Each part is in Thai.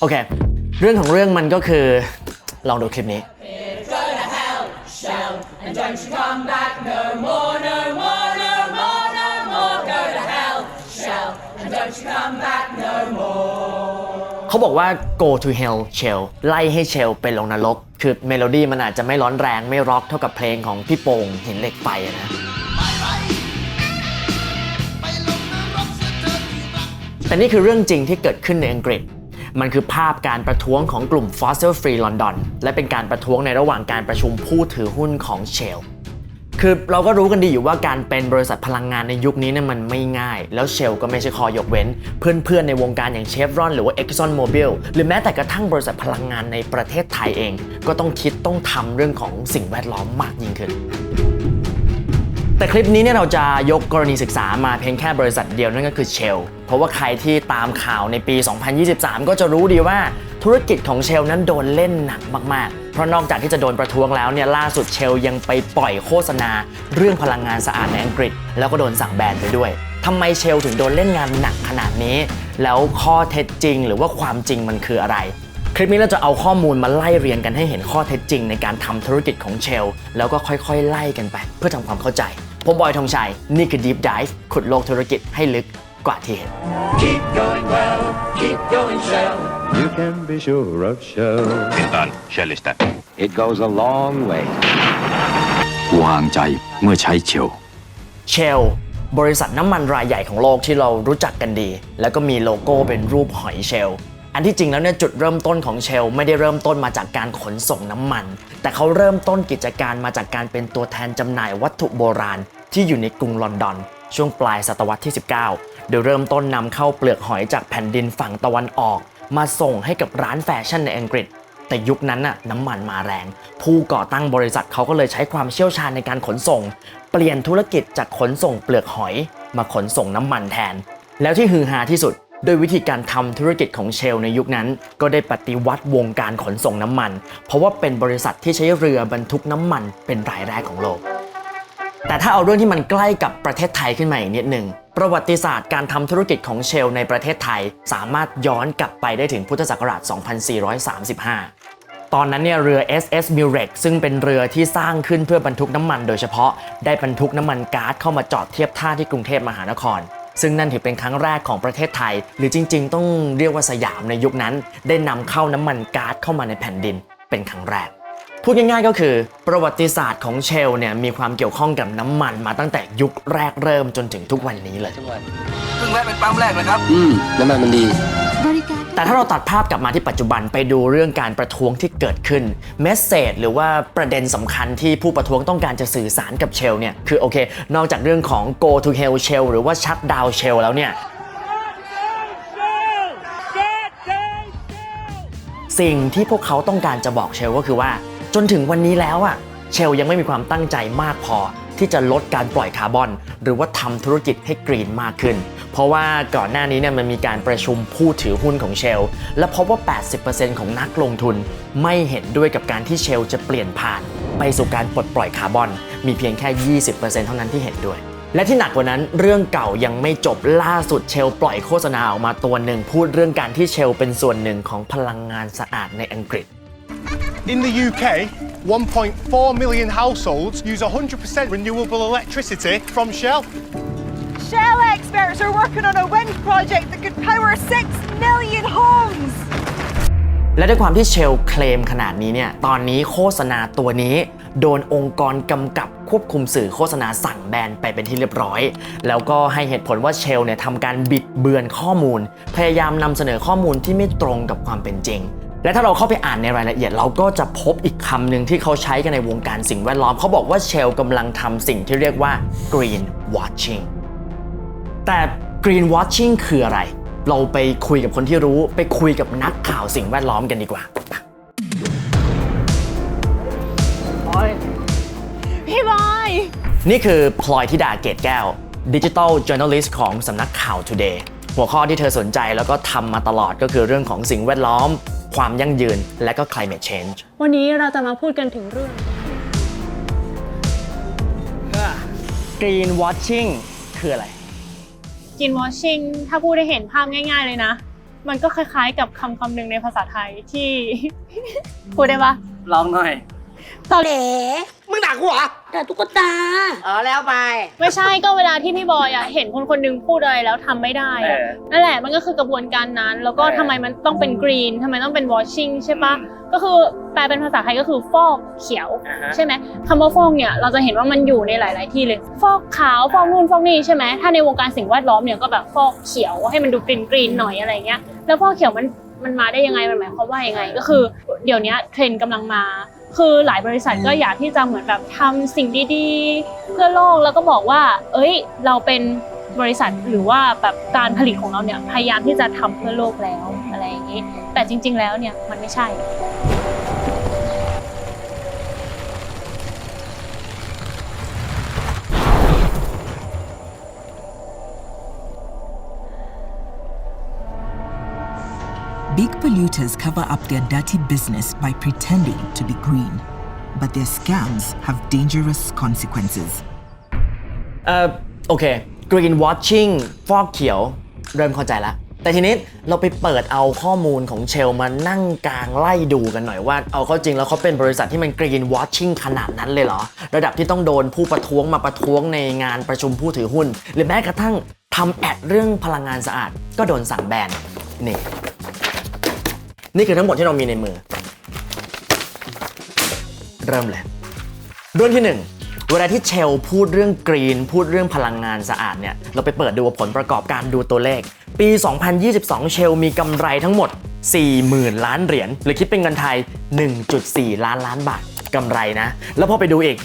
โอเค เรื่องของเรื่องมันก็คือ ลองดูคลิปนี้ And don't you come back no more, no more, no more, no more. Go to hell, shell. And don't you come back no more. เขาบอกว่า go to hell shell ไล่ให้เชลไปลงนรก คือเมโลดี้มันอาจจะไม่ร้อนแรงไม่ร็อกเท่ากับเพลงของพี่โป่งหินเหล็กไฟนะแต่นี่คือเรื่องจริงที่เกิดขึ้นในอังกฤษ มันคือภาพการประท้วงของกลุ่ม Fossil Free London และเป็นการประท้วงในระหว่างการประชุมผู้ถือหุ้นของ Shell คือเราก็รู้กันดีอยู่ว่าการเป็นบริษัทพลังงานในยุคนี้เนี่ยมันไม่ง่าย แล้วเชลก็ไม่ใช่คอยกเว้น เพื่อนๆในวงการอย่างเชฟรอนหรือว่า Exxon Mobil หรือแม้แต่กระทั่งบริษัทพลังงานในประเทศไทยเอง ก็ต้องคิดต้องทำเรื่องของสิ่งแวดล้อมมากยิ่งขึ้น แต่คลิปนี้เนี่ยเราจะยกกรณีศึกษามาเพียงแค่บริษัทเดียวนั่นก็คือเชล เพราะว่าใครที่ตามข่าวในปี 2023 ก็จะรู้ดีว่าธุรกิจของเชลนั้นโดนเล่นหนักมาก ๆ เพราะนอกจากที่จะโดนประท้วงแล้วเนี่ยล่าสุดเชลยังไปปล่อยโฆษณา เรื่องพลังงานสะอาดในอังกฤษ แล้วก็โดนสั่งแบนไปด้วยทำไมเชลถึงโดนเล่นงานหนักขนาดนี้ แล้วข้อเท็จจริง หรือว่าความจริงมันคืออะไร คลิปนี้เราจะเอาข้อมูลมาไล่เรียงกันให้เห็นข้อเท็จจริง ในการทำธุรกิจของเชล แล้วก็ค่อยๆ ไล่กันไป เพื่อทำความเข้าใจ ผมบอยธงชัย นี่คือ Deep Dive ขุดโลกธุรกิจให้ลึกกว่าที่เห็น Keep going well, keep going shell. You can be sure of Shell. Pintaan Shellistä. It goes a long way. วางใจเมื่อใช้เชล เชลบริษัทน้ำมันรายใหญ่ของโลกที่เรารู้จักกันดี แล้วก็มีโลโก้เป็นรูปหอยเชล อันที่จริงแล้วเนี่ยจุดเริ่มต้นของเชลไม่ได้เริ่มต้นมาจากการขนส่งน้ำมัน แต่เขาเริ่มต้นกิจการมาจากการเป็นตัวแทนจำหน่ายวัตถุโบราณ ที่อยู่ในกรุงลอนดอน ช่วงปลายศตวรรษที่ 19 โดยเริ่มต้นนำเข้าเปลือกหอยจากแผ่นดินฝั่งตะวันออก มาส่งให้กับร้านแฟชั่นในอังกฤษ แต่ยุคนั้นน่ะน้ำมันมาแรง ผู้ก่อตั้งบริษัทเขาก็เลยใช้ความเชี่ยวชาญในการขนส่ง เปลี่ยนธุรกิจจากขนส่งเปลือกหอย มาขนส่งน้ำมันแทน แล้วที่ฮือฮาที่สุด โดยวิธีการทำธุรกิจของเชลในยุคนั้น ก็ได้ปฏิวัติวงการขนส่งน้ำมัน เพราะว่าเป็นบริษัทที่ใช้เรือบรรทุกน้ำมันเป็นรายแรกของโลก แต่ถ้าเอาเรื่องที่มันใกล้กับประเทศไทยขึ้นมาอีกนิดหนึ่งประวัติศาสตร์การทำธุรกิจของเชลในประเทศไทย สามารถย้อนกลับไปได้ถึงพุทธศักราช 2435ตอนนั้นเนี่ยเรือ SS m i r e x ซึ่งเป็นเรือที่สร้างขึ้นเพื่อบรรทุกน้ำมันโดยเฉพาะ ได้บรรทุกน้ำมันก๊าซเข้ามาจอดเทียบท่าที่กรุงเทพมหานคร ซึ่งนั่นถือเป็นครั้งแรกของประเทศไทย หรือจริง ๆ ต้องเรียกว่าสยามในยุคนั้น ได้นำเข้าน้ำมันก๊าซเข้ามาในแผ่นดิน เป็นครั้งแรก พูดง่ายๆก็คือ ประวัติศาสตร์ของเชลเนี่ยมีความเกี่ยวข้องกับน้ำมันมาตั้งแต่ยุคแรกเริ่มจนถึงทุกวันนี้เลยเพิ่งแวะเป็นปั๊มแรกเลยครับ อืมน้ำมันมันดี แต่ถ้าเราตัดภาพกลับมาที่ปัจจุบันไปดูเรื่องการประท้วงที่เกิดขึ้นเมสเซจหรือว่าประเด็นสำคัญที่ผู้ประท้วงต้องการจะสื่อสารกับเชลเนี่ยคือโอเค นอกจากเรื่องของ go to hell shell หรือว่า shut down shell แล้วเนี่ยสิ่งที่พวกเขาต้องการจะบอกเชลก็คือว่า จนถึงวันนี้แล้วอะเชลยังไม่มีความตั้งใจมากพอที่จะลดการปล่อยคาร์บอน หรือว่าทำธุรกิจให้กรีนมากขึ้น เพราะว่าก่อนหน้านี้เนี่ยมันมีการประชุมผู้ถือหุ้นของเชล และพบว่า 80%ของนักลงทุนไม่เห็นด้วยกับการที่เชลจะเปลี่ยนผ่าน ไปสู่การปลดปล่อยคาร์บอน มีเพียงแค่ 20%เท่านั้นที่เห็นด้วยและที่หนักกว่านั้นเรื่องเก่ายังไม่จบล่าสุดเชลปล่อยโฆษณาออกมาตัวหนึ่งพูดเรื่องการที่เชลเป็นส่วนหนึ่งของพลังงานสะอาดในอังกฤษ In the UK, 1.4 million households use 100% renewable electricity from Shell. Shell experts are working on a wind project that could power 6 million homes. และด้วยความที่เชลเคลมขนาดนี้เนี่ย ตอนนี้โฆษณาตัวนี้ โดนองค์กรกำกับควบคุมสื่อโฆษณาสั่งแบนไปเป็นที่เรียบร้อย แล้วก็ให้เหตุผลว่าเชลเนี่ยทำการบิดเบือนข้อมูล พยายามนำเสนอข้อมูลที่ไม่ตรงกับความเป็นจริง และถ้าเราเข้าไปอ่านในรายละเอียด เราก็จะพบอีกคำหนึ่งที่เขาใช้กันในวงการสิ่งแวดล้อม เขาบอกว่าเชลกำลังทำสิ่งที่เรียกว่า green watching แต่ green watching คืออะไร เราไปคุยกับคนที่รู้ ไปคุยกับนักข่าวสิ่งแวดล้อมกันดีกว่า พี่บอย นี่คือพลอยธิดาเกตแก้วดิจิทัล j o u r n a l i s t ของสำนักข่าว Today หัวข้อที่เธอสนใจแล้วก็ทำมาตลอดก็คือเรื่องของสิ่งแวดล้อม ความยั่งยืน และก็ climate change วันนี้เราจะมาพูดกันถึงเรื่อง green watching คืออะไร กินวอชชิ่งถ้าพูดได้เห็นภาพง่าย ๆ เลยนะ มันก็คล้ายๆกับคำคำหนึ่งในภาษาไทยที่ พูดได้ปะลองหน่อย ตอเหลมึงด่ากูเหรอด่าตุ๊กตา เออแล้วไป ไม่ใช่ก็เวลาที่พี่บอยอะเห็นคนคนหนึงพูดอะไรแล้วทำไม่ได้อะเออนั่นแหละมันก็คือกระบวนการนั้น แล้วก็เออ ทำไมมันต้องเป็นกรีนทำไมต้องเป็นวอชชิ่งใช่ปะก็คือแปลเป็นภาษาไทยก็คือฟอกเขียว อ่าฮะ ใช่ไหมคำว่าฟอกเนี่ยเราจะเห็นว่ามันอยู่ในหลาย ๆ ที่เลย ฟอกขาวฟอกนู่นฟอกนี่ใช่ไหมถ้าในวงการสิ่งแวดล้อมเนี่ยก็แบบฟอกเขียวให้มันดูกรีนกรีนๆหน่อยอะไรเงี้ยแล้วฟอกเขียวมันมันมาได้ยังไงมันหมายความว่ายังไง ก็คือ เดี๋ยวนี้เทรนด์กำลังมา คือหลายบริษัทก็อยากที่จะเหมือนแบบทำสิ่งดีๆ เพื่อโลกแล้วก็บอกว่า เอ้ย เราเป็นบริษัทหรือว่าแบบการผลิตของเราเนี่ยพยายามที่จะทำเพื่อโลกแล้วอะไรอย่างนี้ แต่จริง ๆ แล้วเนี่ยมันไม่ใช่ Big polluters cover up their dirty business by pretending to be green, but their scams have dangerous consequences. เอ่อโอเค green watching ฟอกเขียว เริ่มเข้าใจละแต่ทีนี้เราไปเปิดเอาข้อมูลของเชลมานั่งกลางไล่ดูกันหน่อยว่า เอาเข้าจริงแล้วเขาเป็นบริษัทที่มัน green watching ขนาดนั้นเลยเหรอ ระดับที่ต้องโดนผู้ประท้วงมาประท้วงในงานประชุมผู้ถือหุ้น หรือแม้กระทั่งทำแอดเรื่องพลังงานสะอาด ก็โดนสั่งแบนนี่ นี่คือทั้งหมดที่เรามีในมือ เริ่มเลยเรื่องที่ 1เวลาที่เชลพูดเรื่องกรีน พูดเรื่องพลังงานสะอาดเนี่ย เราไปเปิดดูผลประกอบการดูตัวเลข ปี 2022 เชลมีกำไรทั้งหมด 40,000 ล้านเหรียญหรือคิดเป็นเงินไทย 1.4 ล้านล้านบาท กำไรนะ แล้วพอไปดูอีก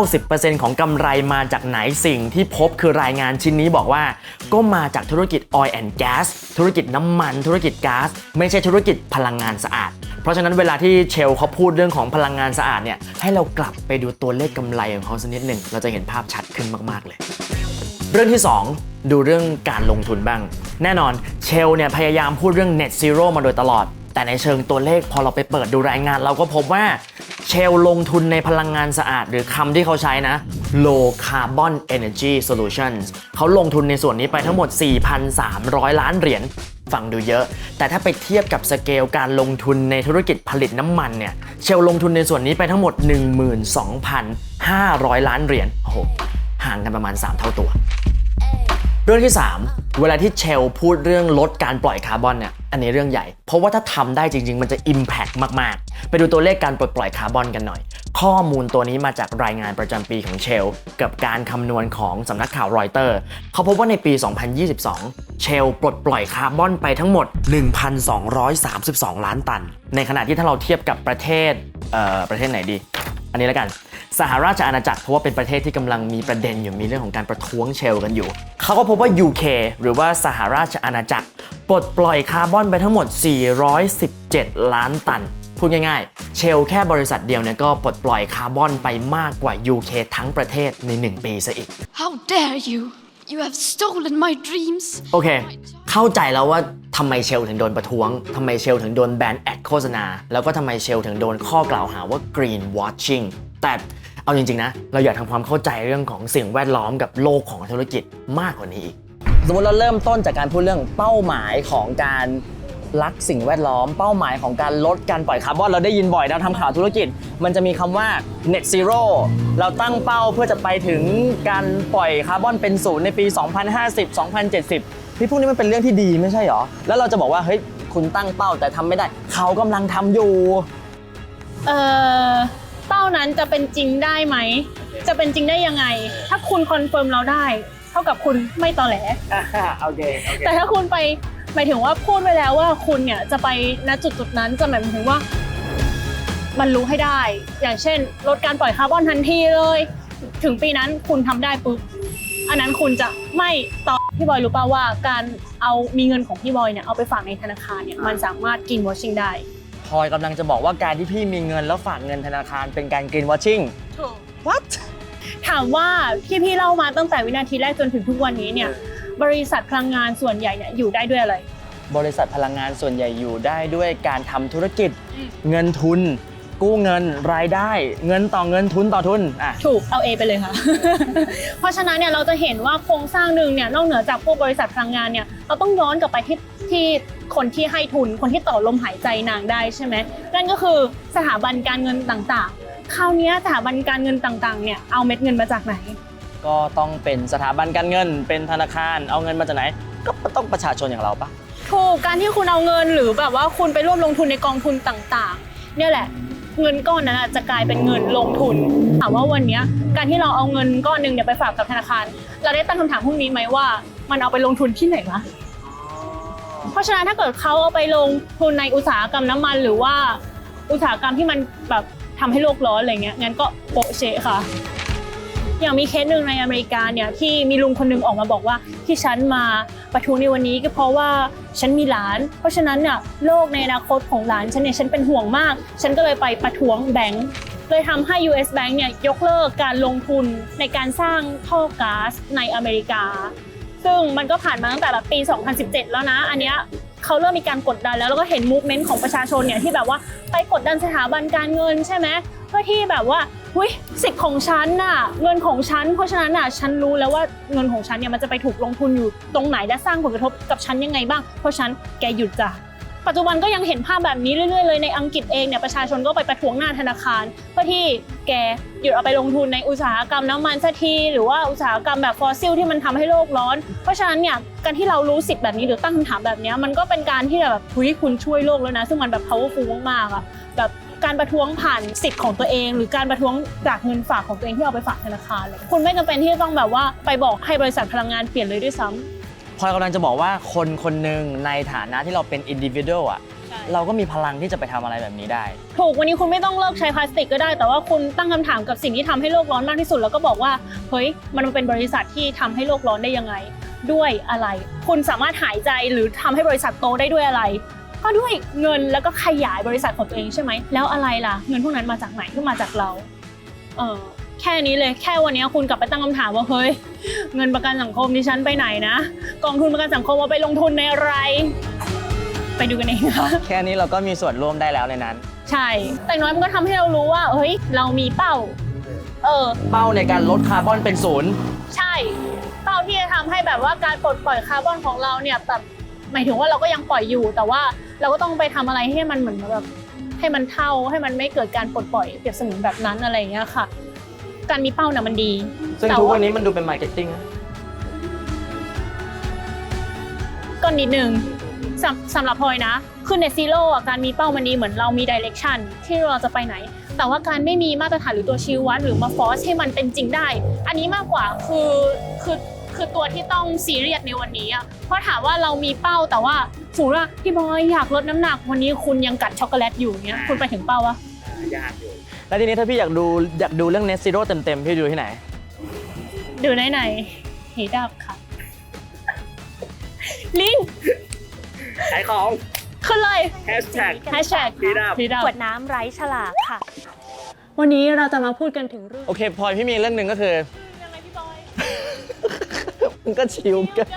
90%ของกำไรมาจากไหนสิ่งที่พบคือรายงานชิ้นนี้บอกว่า ก็มาจากธุรกิจ oil and gas ธุรกิจน้ำมันธุรกิจก๊าซไม่ใช่ธุรกิจพลังงานสะอาด เพราะฉะนั้นเวลาที่เชลเขาพูดเรื่องของพลังงานสะอาดเนี่ยให้เรากลับไปดูตัวเลขกำไรของเขาสักนิดหนึ่งเราจะเห็นภาพชัดขึ้นมากๆเลย เรื่องที่ 2 ดูเรื่องการลงทุนบ้าง แน่นอนเชลเนี่ยพยายามพูดเรื่อง net zero มาโดยตลอดแต่ในเชิงตัวเลขพอเราไปเปิดดูรายงานเราก็พบว่า เชลลงทุนในพลังงานสะอาด หรือคำที่เขาใช้นะ low carbon energy solutions เขาลงทุนในส่วนนี้ไปทั้งหมด 4,300 ล้านเหรียญฟังดูเยอะ แต่ถ้าไปเทียบกับสเกลการลงทุนในธุรกิจผลิตน้ำมันเนี่ย เชลลงทุนในส่วนนี้ไปทั้งหมด 12,500 ล้านเหรียญโอ้โหห่างกันประมาณ 3 เท่าตัว เรื่องที่ 3 เวลาที่เชลพูดเรื่องลดการปล่อยคาร์บอนเนี่ย อันนี้เรื่องใหญ่ เพราะว่าถ้าทำได้จริง ๆ มันจะ Impact มาก ๆ ไปดูตัวเลขการปลดปล่อยคาร์บอนกันหน่อย ข้อมูลตัวนี้มาจากรายงานประจำปีของเชล กับการคำนวณของสำนักข่าวรอยเตอร์ เขาพบว่าในปี 2022 เชลปลดปล่อยคาร์บอนไปทั้งหมด 1,232 ล้านตัน ในขณะที่ถ้าเราเทียบกับประเทศเอ่อประเทศไหนดี อันนี้แล้วกัน สหราชอาณาจักรเพราะว่าเป็นประเทศที่กำลังมีประเด็นอยู่มีเรื่องของการประท้วงเชลกันอยู่ เขาก็พบว่า UK หรือว่าสหราชอาณาจักรปลดปล่อยคาร์บอนไปทั้งหมด 417 ล้านตันพูดง่ายๆ เชลแค่บริษัทเดียวเนี่ยก็ปลดปล่อยคาร์บอนไปมากกว่า UK ทั้งประเทศใน 1 ปีซะอีก How dare you? You have stolen my dreams. โอเค เข้าใจแล้วว่าทำไมเชลถึงโดนประท้วง ทำไมเชลถึงโดนแบนแอดโฆษณา แล้วก็ทำไมเชลถึงโดนข้อกล่าวหาว่า green watching แต่เอาจริงๆนะ เราอยากทำความเข้าใจเรื่องของสิ่งแวดล้อมกับโลกของธุรกิจมากกว่านี้อีก สมมติเราเริ่มต้นจากการพูดเรื่องเป้าหมายของการรักสิ่งแวดล้อม เป้าหมายของการลดการปล่อยคาร์บอนเราได้ยินบ่อยเราทำข่าวธุรกิจ มันจะมีคำว่า net zero เราตั้งเป้าเพื่อจะไปถึงการปล่อยคาร์บอนเป็นศูนย์ในปี 2050 2070พี่พวกนี้มันเป็นเรื่องที่ดีไม่ใช่หรอ แล้วเราจะบอกว่าเฮ้ยคุณตั้งเป้าแต่ทำไม่ได้ เขากำลังทำอยู่ เออ เป้านั้นจะเป็นจริงได้ไหม จะเป็นจริงได้ยังไง ถ้าคุณคอนเฟิร์มเราได้ เท่ากับคุณไม่ตอแหลโอเคโอเคแต่ถ้าคุณไปหมายถึงว่าพูดไว้แล้วว่าคุณเนี่ยจะไปณจุดจุดๆนั้นจะหมายถึงว่าบรรลุให้ได้ อย่างเช่น ลดการปล่อยคาร์บอนทันทีเลย ถึงปีนั้นคุณทำได้ปุ๊บอันนั้นคุณจะไม่ต่อพี่บอยรู้ป่าว่าการเอามีเงินของพี่บอยเนี่ยเอาไปฝากในธนาคารเนี่ยมันสามารถกินวอชิ่งได้ พลอยกำลังจะบอกว่าการที่พี่มีเงินแล้วฝากเงินธนาคารเป็นการ green watching what ถามว่าที่พี่เล่ามาตั้งแต่วินาทีแรกจนถึงทุกวันนี้เนี่ย บริษัทพลังงานส่วนใหญ่เนี่ยอยู่ได้ด้วยอะไร บริษัทพลังงานส่วนใหญ่อยู่ได้ด้วยการทำธุรกิจเงินทุน กู้เงินรายได้ เงินต่อเงินทุนต่อทุนอะ ถูกเอา A ไปเลยค่ะ เพราะฉะนั้นเนี่ยเราจะเห็นว่าโครงสร้างหนึ่งเนี่ยนอกเหนือจากพวกบริษัทพลังงานเนี่ยเราต้องย้อนกลับไปที่ ที่คนที่ให้ทุนคนที่ต่อลมหายใจนางได้ใช่ไหมนั่นก็คือสถาบันการเงินต่างๆ คราวเนี้ยสถาบันการเงินต่างๆเนี่ยเอาเม็ดเงินมาจากไหน ก็ต้องเป็นสถาบันการเงิน เป็นธนาคารเอาเงินมาจากไหน ก็ต้องประชาชนอย่างเราปะถูกการที่คุณเอาเงินหรือแบบว่าคุณไปร่วมลงทุนในกองทุนต่างๆ เนี่ยแหละเงินก้อนนั้นอะจะกลายเป็นเงินลงทุนถามว่าวันเนี้ยการที่เราเอาเงินก้อนหนึ่งเนี่ยไปฝากกับธนาคาร เราได้ตั้งคำถามพวกนี้ไหมว่า มันเอาไปลงทุนที่ไหนวะ เพราะฉะนั้นถ้าเกิดเขาเอาไปลงทุนในอุตสาหกรรมน้ำมัน หรือว่าอุตสาหกรรมที่มันแบบทำให้โลกร้อนอะไรเงี้ยงั้นก็โปะเชะค่ะ อย่างมีเคสหนึ่งในอเมริกาเนี่ยที่มีลุงคนหนึงออกมาบอกว่าที่ฉันมาประท้วงในวันนี้ก็เพราะว่าฉันมีหลาน เพราะฉะนั้นเนี่ยโลกในอนาคตของหลานฉันเนี่ยฉันเป็นห่วงมาก ฉันก็เลยไปประท้วงแบงก์เลยทำให้ US Bank เนี่ยยกเลิกการลงทุนในการสร้างท่อก๊าซในอเมริกา ซึ่งมันก็ผ่านมาตั้งแต่แบบปี 2017 แล้วนะ อันเนี้ยเขาเริ่มมีการกดดันแล้วแล้วก็เห็นมูฟเมนต์ของประชาชนเนี่ยที่แบบว่าไปกดดันสถาบันการเงินใช่ไหมเพื่อที่แบบว่าหุ้ยสิทธิ์ของฉันน่ะเงินของฉัน เพราะฉะนั้นน่ะฉันรู้แล้วว่าเงินของฉันเนี่ยมันจะไปถูกลงทุนอยู่ตรงไหนและสร้างผลกระทบกับฉันยังไงบ้าง เพราะฉันแกหยุดจ้ะ ปัจจุบันก็ยังเห็นภาพแบบนี้เรื่อยๆเลยในอังกฤษเองเนี่ยประชาชนก็ไปประท้วงหน้าธนาคาร เพื่อที่แกหยุดเอาไปลงทุนในอุตสาหกรรมน้ำมันสักทีหรือว่าอุตสาหกรรมแบบฟอสซิลที่มันทำให้โลกร้อน เพราะฉะนั้นเนี่ยการที่เรารู้สิทธิ์แบบนี้หรือตั้งคำถามแบบเนี้ยมันก็เป็นการที่แบบคุยคุณช่วยโลกแล้วนะ ซึ่งมันแบบ powerful มากๆอะแบบการประท้วงผ่านสิทธิ์ของตัวเอง หรือการประท้วงจากเงินฝากของตัวเองที่เอาไปฝากธนาคารเลยคุณไม่จำเป็นที่จะต้องแบบว่าไปบอกให้บริษัทพลังงานเปลี่ยนเลยด้วยซ้ำ พลอยกำลังจะบอกว่าคนคนหนึ่งในฐานะที่เราเป็นอินดิวิ u a l อะใช่ เราก็มีพลังที่จะไปทำอะไรแบบนี้ได้ ถูกวันนี้คุณไม่ต้องเลิกใช้พลาสติกก็ได้ แต่ว่าคุณตั้งคำถามกับสิ่งที่ทำให้โลกร้อนมากที่สุด แล้วก็บอกว่าเฮ้ยมันเป็นบริษัทที่ทำให้โลกร้อนได้ยังไง ด้วยอะไร คุณสามารถหายใจหรือทำให้บริษัทโตได้ด้วยอะไร ก็ด้วยเงินแล้วก็ขยายบริษัทของตัวเองใช่ไหมแล้วอะไรล่ะ เงินพวกนั้นมาจากไหนก็มาจากเราเออ แค่นี้เลยแค่วันนี้คุณกลับไปตั้งคำถามว่าเฮ้ยเงินประกันสังคมดิฉันไปไหนนะ กองทุนประกันสังคมเอาไปลงทุนในอะไร ไปดูกันเองค่ะแค่นี้เราก็มีส่วนร่วมได้แล้วในนั้น ใช่ แต่อย่างน้อยมันก็ทำให้เรารู้ว่าเฮ้ยเรามีเป้า เออ เป้าในการลดคาร์บอนเป็นศูนย์ใช่ เป้าที่จะทำให้แบบว่าการปลดปล่อยคาร์บอนของเราเนี่ยแบบหมายถึงว่าเราก็ยังปล่อยอยู่ แต่ว่าเราก็ต้องไปทำอะไรให้มันเหมือนแบบให้มันเท่าให้มันไม่เกิดการปลดปล่อยเปรียบเสมือนแบบนั้นอะไรอย่างเงี้ยค่ะ การมีเป้าเนี่ยมันดีซึ่งแต่ทุกวันนี้มันดูเป็นมาร์เก็ตติ้งนะก็นิดนึงสำสำหรับพลอยนะ คือในซีโร่การมีเป้ามันดีเหมือนเรามีดิเรกชันที่เราจะไปไหน แต่ว่าการไม่มีมาตรฐานหรือตัวชี้วัดหรือมาฟอสให้มันเป็นจริงได้ อันนี้มากกว่าคือคือคือตัวที่ต้องซีเรียสในวันนี้อะเพราะถามว่าเรามีเป้าแต่ว่าสมมติว่าพี่บอยอยากลดน้ำหนักวันนี้คุณยังกัดช็อกโกแลตอยู่เนี้ยคุณไปถึงเป้าวะ แล้วทีนี้ถ้าพี่อยากดูอยากดูเรื่อง Net Zero เต็มๆ พี่ดูที่ไหน ดูไหนไหนๆหีดับค่ะ ลิงขายของ ขึ้นเลยแฮชแท็กแฮชแท็กหีดับ หีดับ ขวดน้ำไร้ฉลากค่ะ วันนี้เราจะมาพูดกันถึงเรื่อง โอเคพลอยพี่มีเรื่องหนึ่งก็คือ ยังไงพี่บอย มันก็ชิลกัน